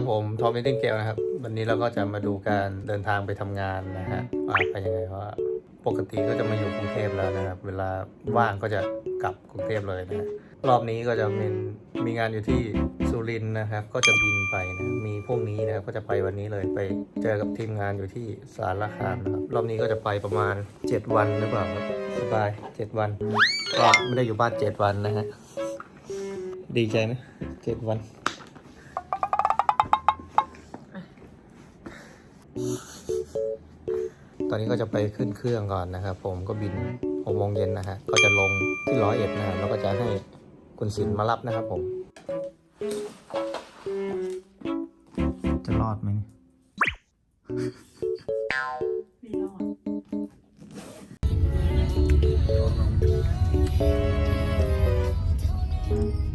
ครับผมทอมมิติ้งเกลนะครับ วันนี้เราก็จะมาดูการเดินทางไปทำงานนะฮะว่าไปยังไงเพราะว่าปกติก็จะมาอยู่กรุงเทพแล้วนะครับ เวลาว่างก็จะกลับกรุงเทพเลยนะฮะรอบนี้ก็จะเป็นมีงานอยู่ที่สุรินทร์นะครับ ก็จะบินไปนะ มีพรุ่งนี้นะครับก็จะไปวันนี้เลยไปเจอกับทีมงานอยู่ที่สารคามนะครับ รอบนี้ก็จะไปประมาณ 7 วันหรือเปล่าครับสบาย 7 วันก็ไม่ได้อยู่บ้าน 7 วันนะฮะดีใจไหมเจ็ดวัน ตอนนี้ก็จะไปขึ้นเครื่องก่อนนะครับ ผมก็บินหกโมงเย็นนะฮะ ก็จะลงที่ร้อยเอ็ดนะครับแล้วก็จะให้คุณศิลป์มารับนะครับผม จะรอดไหม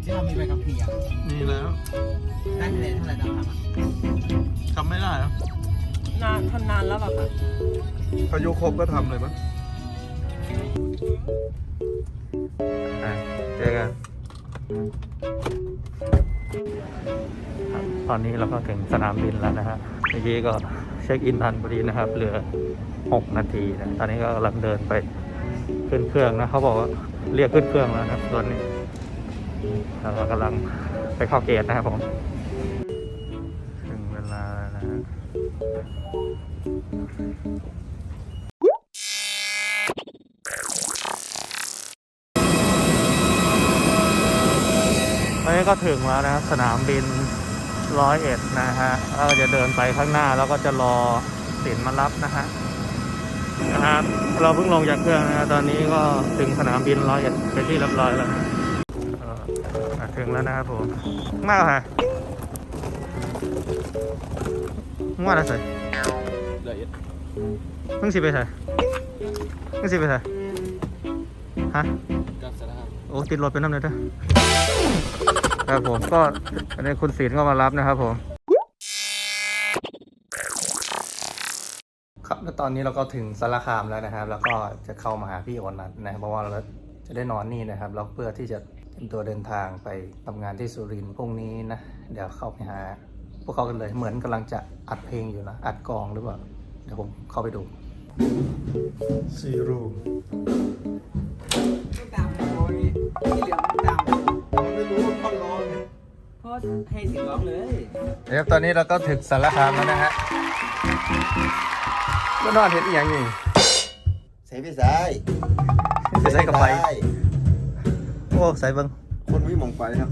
ที่เรามีใบขับขี่อะนี่แล้ว ได้คะแนนเท่าไหร่ตามทำอะทำไม่ได้ครับ นานทำนานแล้วหรอคะอายุครบก็ทำเลยมั้ยเจอกันตอนนี้เราก็ถึงสนามบินแล้วนะฮะเมื่อกี้ก็เช็คอินทันพอดีนะครับ เหลือ 6 นาทีนะตอนนี้ก็กำลังเดินไปขึ้นเครื่องนะเขาบอกว่าเรียกขึ้นเครื่องแล้วนะตอนนี้เรากำลังไปเข้าเกตนะครับผม ตอนนี้ก็ถึงแล้วนะสนามบินร้อยเอ็ดนะฮะเราจะเดินไปข้างหน้าแล้วก็จะรอสินมารับนะฮะนะครับเราเพิ่งลงจากเครื่องนะฮะตอนนี้ก็ถึงสนามบินร้อยเอ็ดไปนที่เรียบร้อยแล้วนะถึงแล้วนะครับผมมาค่ะ งว่าอะไรใส่ละเอียดมึงสิไปใส่มึงสิไปใส่ฮะกับสารคามโอ้ติดรถไปน้ำเลยเด้อครับผมก็อันนี้คุณศิลป์ก็มารับนะครับผม ครับแล้วตอนนี้เราก็ถึงสารคามแล้วนะครับ แล้วก็จะเข้ามาหาพี่โอนัทนะครับเพราะว่าเราจะได้นอนนี่นะครับแล้วเพื่อที่จะเตรียมตัวเดินทางไปทำงานที่สุรินทร์พรุ่งนี้นะ เดี๋ยวเข้าไปหา พวกเขากันเลย เหมือนกำลังจะอัดเพลงอยู่นะ อัดกลองหรือเปล่า เดี๋ยวผมเข้าไปดูซีรูมตามโอ้ยที่เหลือมันตามมันไม่รู้ว่าคนร้องเพราะให้เสิงร้องเลยนะครับตอนนี้เราก็ถึงสารคามแล้วนะฮะก็นอนเห็นอีกอย่างนี่ใส่ไปใส่ไปใส่กับไฟโอ้ใส่เบังคนวิ่งมองไปครับ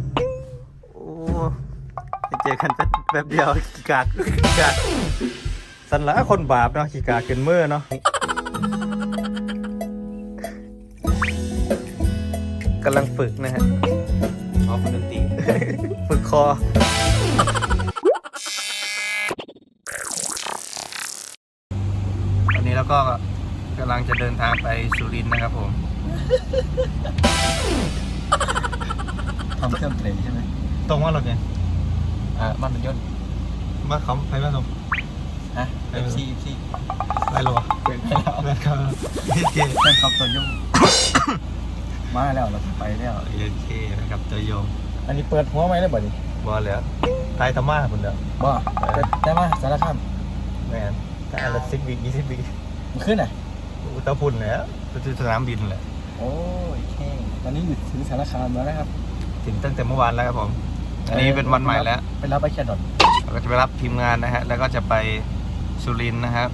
โอ้ เจอกันแป๊บแป๊บเดียวขี้กากขี้กากสันละคนบาปเนาะขี้กากเกินมือเนาะกำลังฝึกนะฮะเอาคนดนตรีฝึกคอวันนี้เราก็กำลังจะเดินทางไปสุรินทร์นะครับผมทำเครื่องเพลงใช่ไหมตรงว่าเราเนี่ย อ่ามันเป็นยศมาเขาไปมาตรงฮะเอฟซีเอฟซีไปหรอเป็นไปแล้วแม่ครับพี่เจแฟนคลับตัวยงมาแล้วเราไปแล้วโอเคนะครับตัวยงอันนี้เปิดหัวไหมได้บ่ดิบอลแล้วตายธรรมะคุณเด้อบ่ได้มาสารคามแม่นตายละสิบวิยี่สิบวิมันขึ้นอะอุตาพุ่นแล้วไปที่สนามบินแหละโอ้ยแค่ตอนนี้อยู่ถึงสารคามแล้วนะครับ ถึงตั้งแต่เมื่อวานแล้วครับผม อันนี้เป็นวันใหม่แล้ว ไปรับไปแค่ดอนเราก็จะไปรับทีมงานนะฮะ แล้วก็จะไปสุรินทร์นะครับ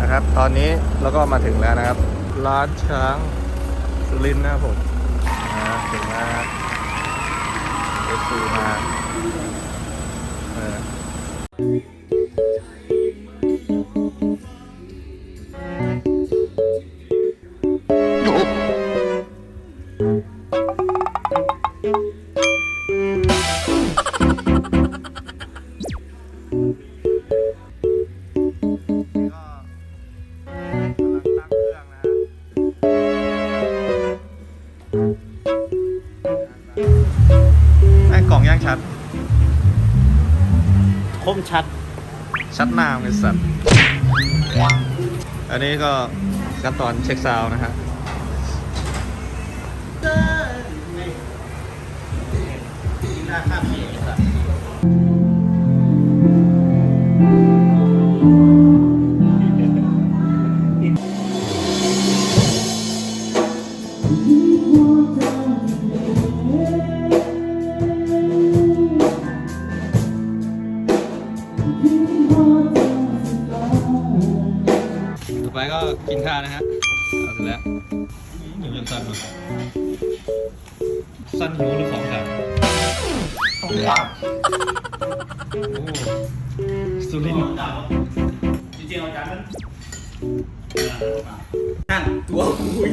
นะครับ ตอนนี้เราก็มาถึงแล้วนะครับ ร้านช้างสุรินทร์นะครับผมอ่าถึงแล้วเอฟซีมาเออ ชัด ชัดหน้าไอ้สัตว์อันนี้ก็ขั้นตอนเช็คซาวนะฮะราคาเพียาวนะฮะเอาเสร็จแล้วหิวยังสั้นอยู่สั้นหิวหรือของขาดต้องขาดโอ้สุรินทร์นั่นตัวคุย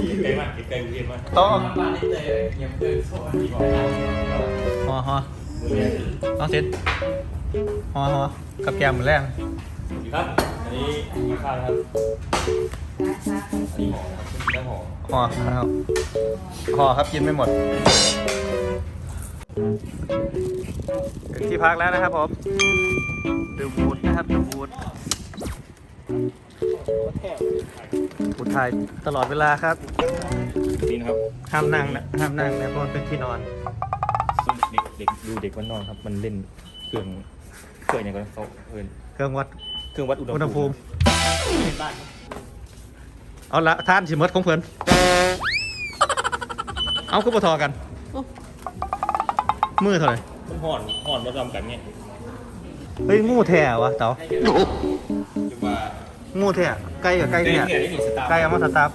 ต้องบ้านนี้เลยเงียบเกินโซ่ดีกว่าฮอฮอต้องเซ็ตฮอฮอกับแกมมือแรงครับ อันนี้มีข้าวนะครับอั นนี้หอครับหอฮอครับฮอครับกินไม่หมด ถึงที่พักแล้วนะครับผมดูบูดนะครับดูบูดบูดถ่ายตลอดเวลาครับ นี่นะครับห้ามนั่งนะห้ามนั่งนะเพราะมันเป็นที่นอน ซึ่งเด็กเด็กดูเด็กมันนอนครับ มันเล่นเครื่องเครื่องอย่างไรเขาเอินเครื่องวัดเครื่องวัดอุณหภูมิ เอาละท่านสิมดของเพิ่นเอาขึ้นมาทอกัน มือเท่าไหร่มันห่อนห่อนมาทำกันเนี่ยเฮ้ยงูแท้วะเต๋าจะว่างูแท้ใกล้กับใกล้เล่นเนี่ยเนี่ยได้หนีสตาร์ใกล้เอามาสตาร์ฟ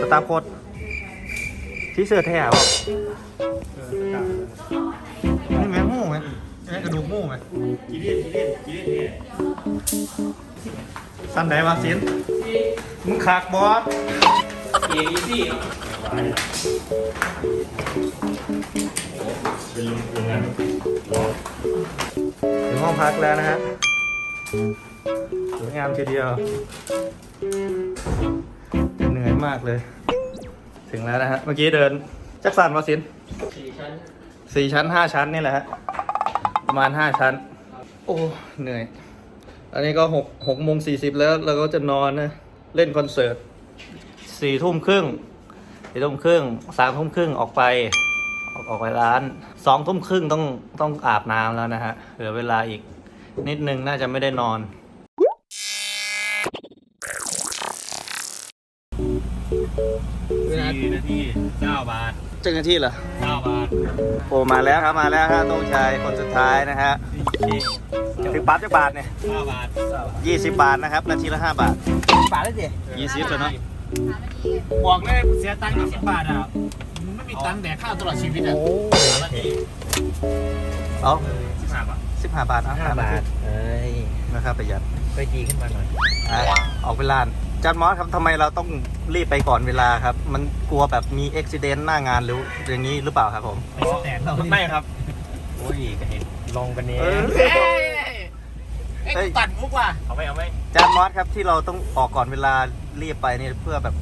สตาร์ฟโคตรที่เสื้อแท้วะนี่ไหมงูไหมนี่กระดูกงูไหมกีเลียนกีเลียนกีเลียน สั้นไหนวะสินมึงขากบอสเออีซี่เป็นลุงโรงานรอถึงห้องพักแล้วนะฮะสวยงามทีเดียว เหนื่อยมากเลย ถึงแล้วนะฮะ เมื่อกี้เดิน จักสันวะสินสี่ชั้นสี่ชั้นห้าชั้นนี่แหละฮะ ประมาณห้าชั้น โอ้ เหนื่อย อันนี้ก็หกหกโมงสี่สิบแล้วเราก็จะนอนนะ เล่นคอนเสิร์ตสี่ทุ่มครึ่งสี่ทุ่มครึ่งสามทุ่มครึ่งออกไปออกออกไปร้านสองทุ่มครึ่งต้องต้องอาบน้ำแล้วนะฮะเหลือเวลาอีกนิดนึงน่าจะไม่ได้นอน สี่นาทีเก้าบาทเจ้าหน้าที่เหรอเก้าบาทโอ้มาแล้วครับมาแล้วฮะต้องชายคนสุดท้ายนะฮะ ถึงปั๊บจักบาทเนี่ยเก้าบาทยี่สิบบาทนะครับ นาทีละห้าบาทบาทได้สิยี่สิบแล้วเนาะบอกเลยเสียตังค์ยี่สิบบาทอะไม่มีตังค์แดกข้าวตลอดชีวิตอะสามนาทีเอาสิบห้าบาทสิบห้าบาทเอาห้าบาทเอ้ยนะครับประหยัดไปดีขึ้นมาหน่อยอะออกเวลาจานมอสครับทำไมเราต้องรีบไปก่อนเวลาครับ มันกลัวแบบมีอุบิเหตุหน้างานหรืออย่างนี้หรือเปล่าครับผมไปสแตนเราไม่ครับโอ้ยกันเห็นลองกันเนี้ย เออเอ้ยเอ้ย ตัดมุกว่ะเอาไหมเอาไหมจานมอสครับที่เราต้องออกก่อนเวลารีบไปนี่เพื่อแบบ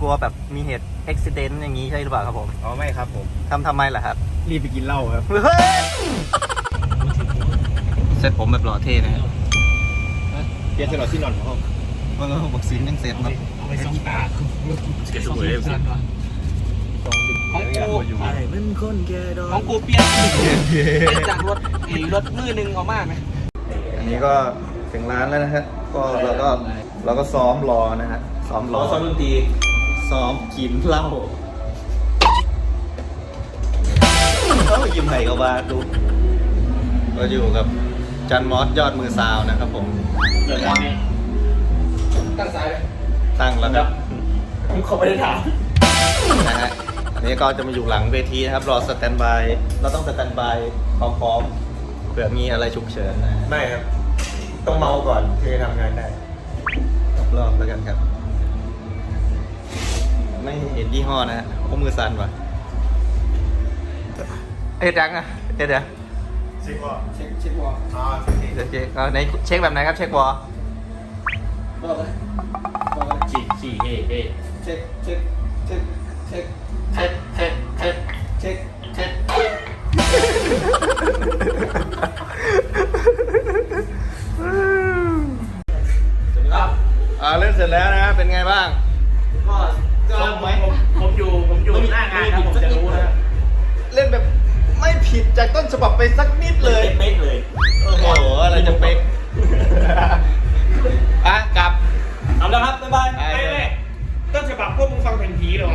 กลัวแบบมีเหตุอุบิเหตุอย่างนี้ใช่หรือเปล่าครับผมเอาไหมครับผมทำทำไมล่ะครับรีบไปกินเหล้าครับ เฮ้ยเซ็ตผมแบบหล่อเท่นะฮะเปลี่ยนตลอดที่นอนของห้องมันก็บอกสินยังเสร็จครับไปสองตาเก็บสวยเลยของกูเป็นคนแก่ดอของกูเปลี่ยนเปลี่ยนจากรถอีรถมือหนึ่งเอามากไหม อันนี้ก็ถึงร้านแล้วนะฮะก็เราก็เราก็ซ้อมรอนะฮะซ้อมรอซ้อมดนตรีซ้อมกินเหล้าเขายิ้มไห่กับว่าดูก็อยู่กับจันมอสยอดมือซาวนะครับผมเดี๋ยวนี้ตั้งสายไหมตั้งแล้วครับผมเขาไม่ได้ถามนะฮะอันนี้ก็จะมาอยู่หลังเวทีนะครับ รอสแตนบายเราต้องสแตนบายพร้อมๆเผื่อมีอะไรฉุกเฉินนะฮะไม่ครับ ต้องเมาก่อนถึงจะทำงานได้ รอบแล้วกันครับ ไม่เห็นยี่ห้อนะฮะเพราะมือสั่นว่ะเอ็ดยังอะเอ็ดเดี๋ยวเช็คว่าเช็คเช็ควอลอ่าเดี๋ยวเช็คเอาในเช็คแบบไหนครับเช็ควอลบอกเลยบอกเลยสี่สี่เฮ้เฮ้เช็คเช็คเช็คเช็คเช็คเช็คเช็ค ครับอ่าเล่นเสร็จแล้วนะฮะเป็นไงบ้าง ก็ก็ผมผมผมอยู่ผมอยู่หน้างานครับผมจะรู้นะเล่นแบบไม่ผิดจากต้นฉบับไปสักนิดเลย เป๊ะเลยโอ้โหอะไรจะเป๊กอะกลับเอาแล้วครับบ๊ายบายไปเลยต้นฉบับพวกมึงฟังเพลงผีเหรอ